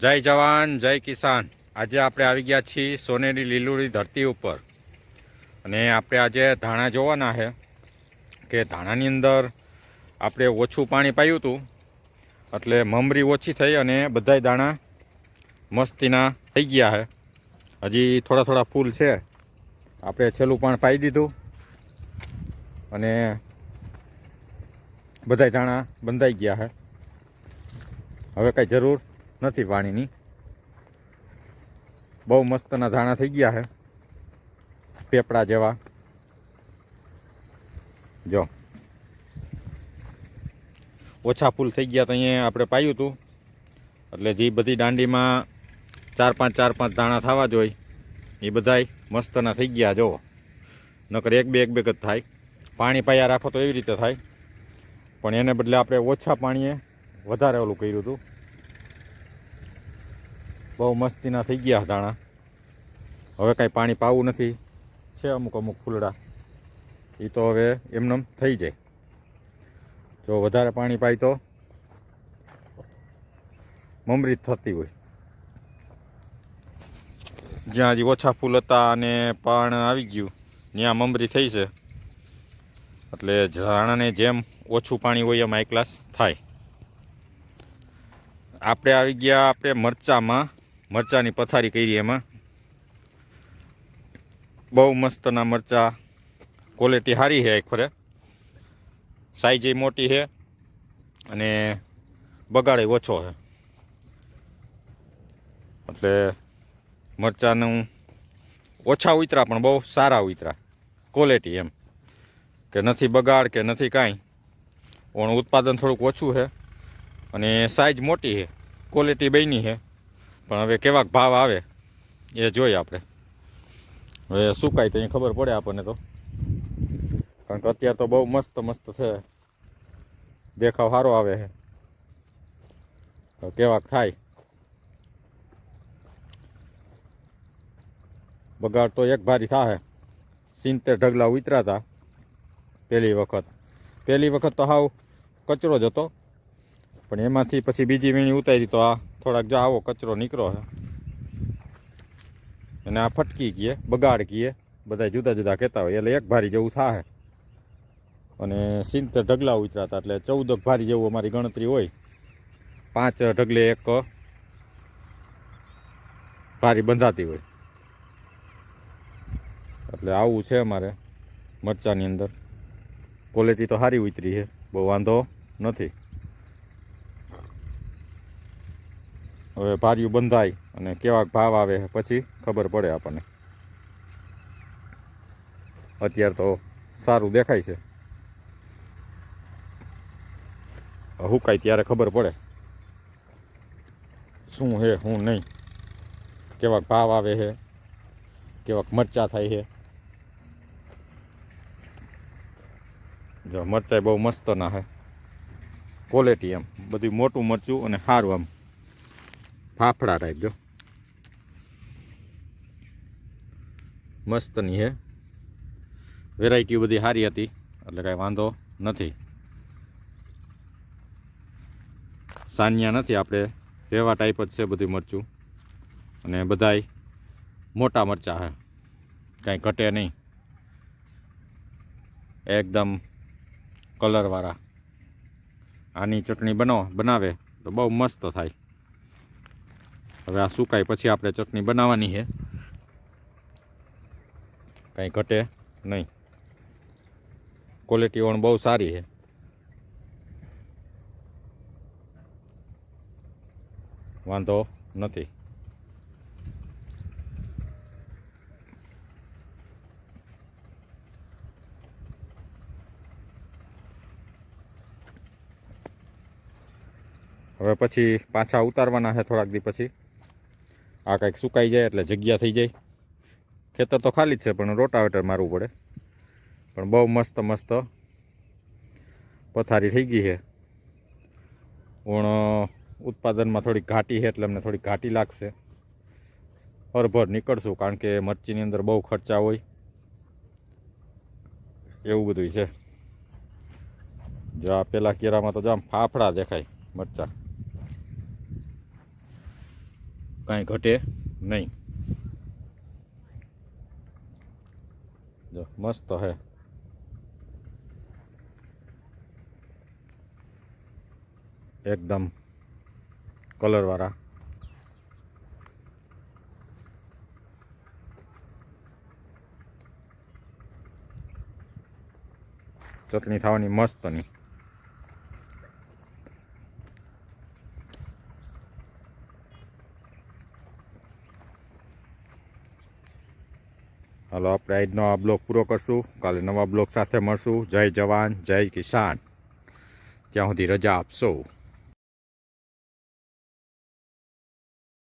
જય જવાન, જય કિસાન. આજે આપણે આવી ગયા છીએ સોનેરી લીલુડી ધરતી ઉપર. અને આપણે આજે ધાણા જોવાના છે કે ધાણાની અંદર આપણે ઓછું પાણી પાયું હતું, એટલે મમરી ઓછી થઈ અને બધાય દાણા મસ્તીના થઈ ગયા છે. હજી થોડા થોડા ફૂલ છે. આપણે છેલ્લું પણ પાઈ દીધું. અને બધાય દાણા બંધાઈ ગયા છે. હવે કાંઈ જરૂર નથી પાણીની બહુ મસ્તના ધાણા થઈ ગયા છે પેપડા જેવા. જો. ઓછા ફૂલ થઈ ગયા તો અહીંયા આપણે પાયું હતું એટલે જે બધી દાંડીમાં ચાર પાંચ ચાર પાંચ દાણા થવા જોઈએ એ બધાય મસ્તના થઈ ગયા જો નકર એક બે એક બે જ થાય. પાણી પાયા રાખો તો એવી રીતે થાય. પણ એને બદલે આપણે ઓછા પાણીએ વધારે ઓલું કર્યું હતું બહુ મસ્તીના થઈ ગયા દાણા હવે કાંઈ પાણી પાવું નથી. છે અમુક અમુક ફૂલડા. એ તો હવે એમનેમ થઈ જાય. જો વધારે પાણી પાય તો મમરી થતી હોય. જ્યાં હજી ઓછા ફૂલ હતા અને પાણ આવી ગયું, ત્યાં મમરી થઈ છે. એટલે ધાણાને જેમ ઓછું પાણી હોય એમ હાઈ ક્લાસ થાય. આપણે આવી ગયા આપણે મરચામાં મરચાની પથારી કરી એમાં. બહુ મસ્તના મરચા. ક્વોલિટી સારી છે ખરે સાઈઝ મોટી છે અને બગાડે ઓછો છે. એટલે મરચાનું ઓછા ઉતરા પણ બહુ સારા ઉતરા. ક્વોલિટી એમ. કે નથી બગાડ કે નથી કાંઈ. પણ ઉત્પાદન થોડુંક ઓછું છે અને સાઈઝ મોટી છે. ક્વોલિટી બની છે. પણ હવે કેવાક ભાવ આવે, એ જોઈએ આપણે. હવે સુકાય તો અહીં ખબર પડે આપણને તો. કારણ કે અત્યારે તો બહુ મસ્ત મસ્ત છે. દેખાવ સારો આવે છે. તો કેવાક થાય. બગાડ તો એક ભારી થાય સિત્તેર ઢગલા ઉતરા હતા પહેલી વખત. પહેલી વખત તો હાવ કચરો જ હતો. પણ એમાંથી પછી બીજી વીણી ઉતારી તો આ થોડાક જો આવો કચરો નીકળો છે અને આ ફટકી ગયે, બગાડ ગયે બધા જુદા જુદા કહેતા હોય, એટલે એક ભારી જેવું થાય અને સિત્તેર ઢગલા ઉતરાતા, એટલે ચૌદક ભારી જેવું અમારી ગણતરી હોય. પાંચ ઢગલે એક ભારી બંધાતી હોય. એટલે આવું છે અમારે મરચાની અંદર. ક્વોલિટી તો સારી ઉતરી છે, બહુ વાંધો નથી. હવે ભાર્યું બંધાય અને કેવા ભાવ આવે પછી ખબર પડે આપણને. અત્યારે તો સારું દેખાય છે. હુકાય ત્યારે ખબર પડે. શું હે શું નહીં. કેવાક ભાવ આવે છે કેવાક મરચા થાય છે જો મરચાઈ બહુ મસ્ત ના હે. ક્વોલિટી એમ. બધું મોટું મરચું અને સારું આમ. ફાફડા ટાઈપ જો મસ્તની હે. વેરાયટી બધી સારી હતી, એટલે કાંઈ વાંધો નથી. સાનિયા નથી આપણે તેવા ટાઈપ જ છે બધું મરચું. અને બધાય મોટા મરચાં હે. કાંઈ ઘટે નહીં. એકદમ કલરવાળા. આની ચટણી બનાવો બનાવે, તો બહુ મસ્ત થાય. હવે આ સુકાય પછી આપણે ચટણી બનાવવાની છે. કાંઈ ઘટે નહીં. ક્વોલિટી પણ બહુ સારી છે. વાંધો નથી. હવે પછી પાછા ઉતારવાના છે થોડાક દી પછી. આ કંઈક સુકાઈ જાય એટલે જગ્યા થઈ જાય. ખેતર તો ખાલી જ છે, પણ રોટાવેટર મારવું પડે. પણ બહુ મસ્ત મસ્ત પથારી થઈ ગઈ છે. પણ ઉત્પાદનમાં થોડીક ઘાટી છે એટલે અમને થોડીક ઘાટી લાગશે. હરભર નીકળશું, કારણ કે મરચીની અંદર બહુ ખર્ચા હોય. એવું બધું છે. જો, પેલા કેરામાં તો જામ ફાફડા દેખાય મરચા. કાંઈ ઘટે નહીં. જો મસ્ત હે. એકદમ કલરવાળા. ચટણી થવાની મસ્તની હાલો, આપણે આજનો આ બ્લોગ પૂરો કરશું. કાલે નવા બ્લોગ સાથે મળશું. જય જવાન, જય કિસાન. ત્યાં સુધી રજા આપશો.